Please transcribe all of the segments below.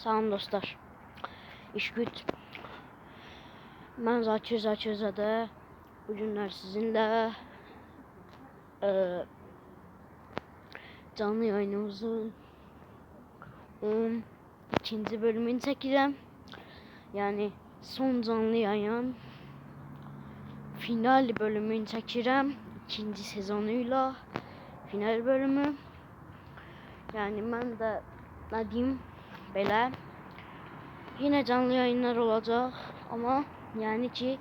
Salam dostlar. İş güç. Ben Zakir Zakirzade. Bugünler sizinle eee canlı yayınımızın 12. bölümünü çekeceğim. Yani son canlı yayın final bölümünü çekeceğim. ikinci sezonuyla final bölümü. Yani ben de ne diyeyim belə yine canlı yayınlar olacak ama yani ki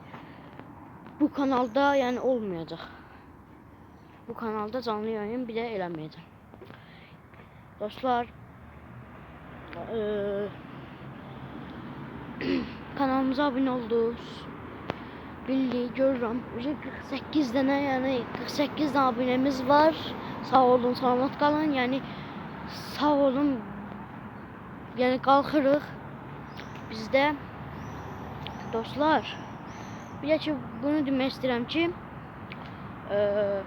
bu kanalda yani olmayacak. Bu kanalda canlı yayın bile eləməyəcəm. Dostlar eee kanalımıza abone oldunuz. Bildi görürüm. 48 tane yani 48 tane abonemiz var. Sağ olun, selamat kalın. Yani sağ olun. Yani kalkırıq. Bizdə dostlar bir də ki bunu demək istəyirəm ki eee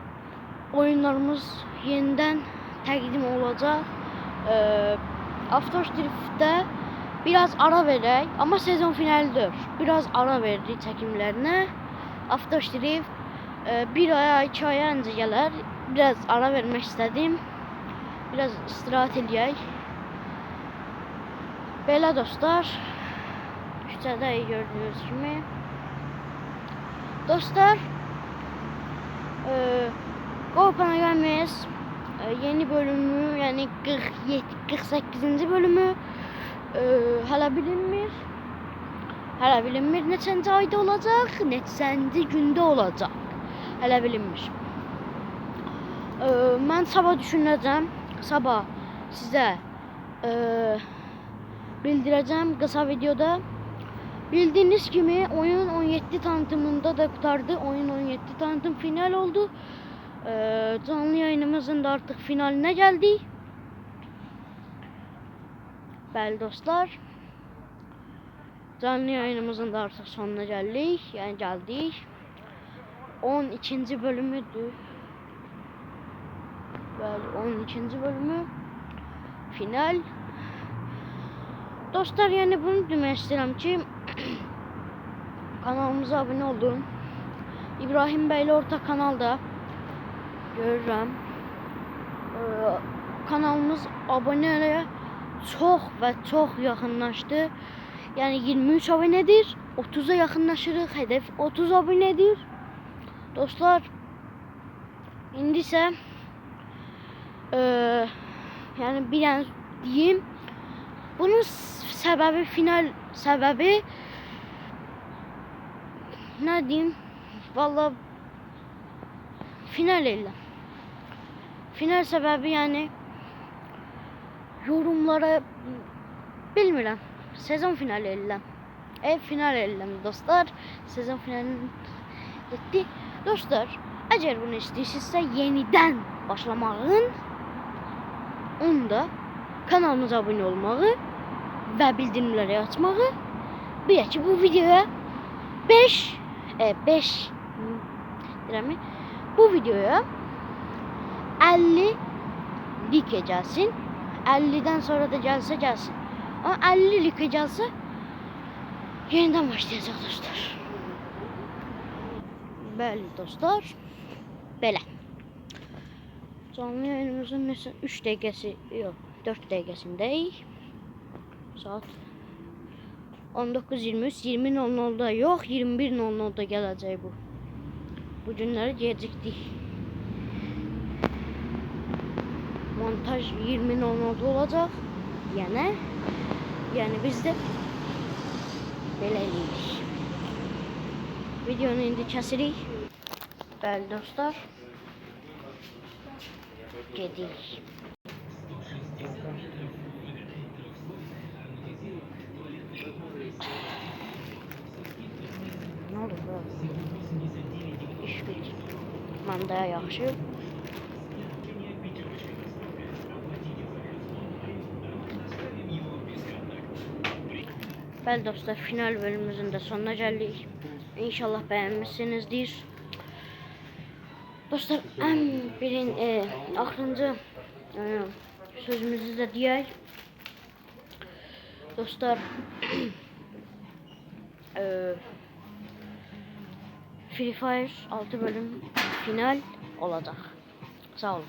oyunlarımız yenidən təqdim olacaq. Eee After Drift'də biraz ara verək, amma sezon finalidir. Biraz ara verdik çəkimlərinə. After Drift eee, bir aya, iki aya öncə gələr. Biraz ara vermək istədim. Biraz istirahat eləyək. Belə dostlar, küçədə gördüyünüz kimi. Dostlar, eee Golpana gelmeyiz. Eee, yeni bölümü yani 47 48. bölümü eee hala bilinmir. Hala bilinmir neçənci ayda olacaq, neçənci gündə olacaq. Hala bilinmir. Eee mən sabah düşünəcəm. Sabah sizə eee bildirəcəm qısa videoda. Bildiğiniz kimi oyun 17 tanıtımında da kurtardı. Oyun 17 tanıtım final oldu. Ee, canlı yayınımızın da artık finaline geldi. Bəli dostlar. Canlı yayınımızın da artık sonuna geldik. Yani geldik. 12. bölümüdür. Bəli 12. bölümü. Final. Dostlar yani bunu demək istəyirəm ki kanalımıza abone olun. İbrahim Beyli orta kanalda görürəm. Ee, kanalımız abunələrə çox və çox yaxınlaşdı. Yəni 23 abunədir. 30-a yaxınlaşırıq. Hədəf 30 abunədir. Dostlar, indi isə eee yəni bir dənə deyim. Bunun s- səbəbi final səbəbi nə deyim? Vallahi final eləyəm. Final səbəbi yəni yorumlara bilmirəm. Sezon finali eləyəm. Ev final eləyəm dostlar. Sezon finalini etdi. Dostlar, əgər bunu istəyirsinizsə yenidən başlamağın onda kanalımıza abunə olmağı və bildirimləri açmağı bir də ki bu videoya 5 e, 5 dirəmi bu videoya 50 like gelsin. 50'den sonra da gelse gelsin. Ama 50 like gelse yeniden başlayacak dostlar. Bəli dostlar. Belə. Canlı yayınımızın mesela 3 dəqiqəsi, yox, 4 dəqiqəsindəyik. Saat 19.23, 20.00'da yox, 21.00'da gələcək bu. Bu günləri gecikdik. montaj 20.00'da olacak. Yani yani bizde belirliymiş. Videonu indi kəsirik. Bəli dostlar. Gedik. Oldu bu? İş güc. Mandaya yaxşı. Bəli dostlar, final bölümümüzün də sonuna gəldik. İnşallah bəyənmisinizdir. Dostlar, ən birin e, axırıncı e, sözümüzü də deyək. Dostlar eee, Free Fire 6 bölüm final olacak. Sağ olun.